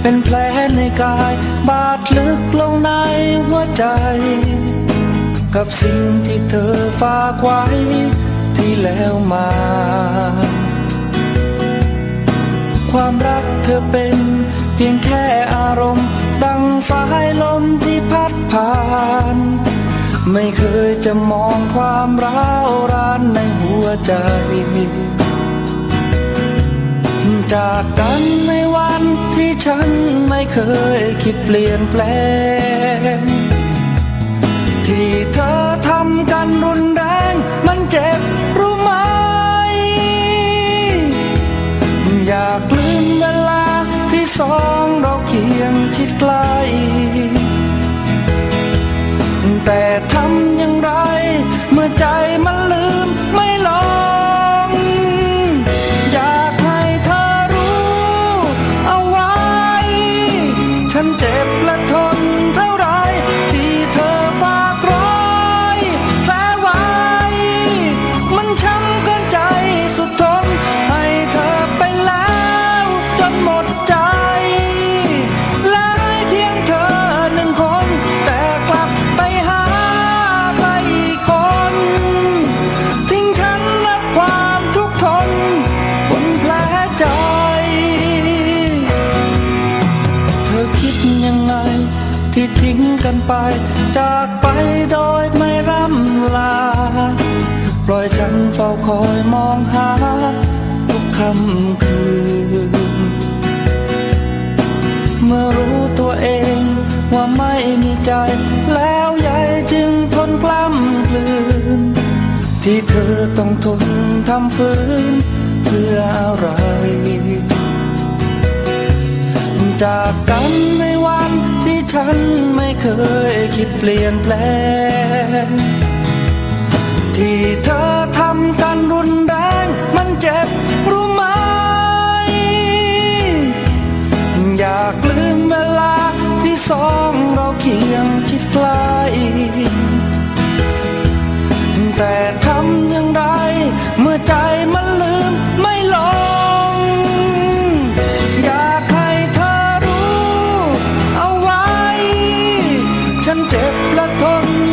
เป็นแผลในกาย บาดลึกลงในหัวใจ กับสิ่งที่เธอฝากไว้ที่แล้วมา ความรักเธอเป็นเพียงแค่อารมณ์ ดังสายลมที่พัดผ่าน ไม่เคยจะมองความร้าวรานในหัวใจจากกันในวัน ที่ฉันไม่เคยคิดเปลี่ยนแปลง ที่เธอทำกันรุนแรง มันเจ็บรู้ไหม อยากลืมเวลาที่สองเราเคียงชิดใกล้ แต่ทำอย่างไร กันไป จากไปโดยไม่ร่ำลา ปล่อยฉันเฝ้าคอยมองหา ทุกค่ำคืน เมื่อรู้ตัวเองว่าไม่มีใจ แล้วยายจึงทนกล้ำกลืน ที่เธอต้องทนทำฝืนเพื่ออะไรจากกันในวันที่ฉัน เคยคิดเปลี่ยนแปลง ที่เธอทำกันรุนแรง มันเจ็บรู้ไหม อยากลืมเวลาที่สองเราเคียงชิดใกล้ thon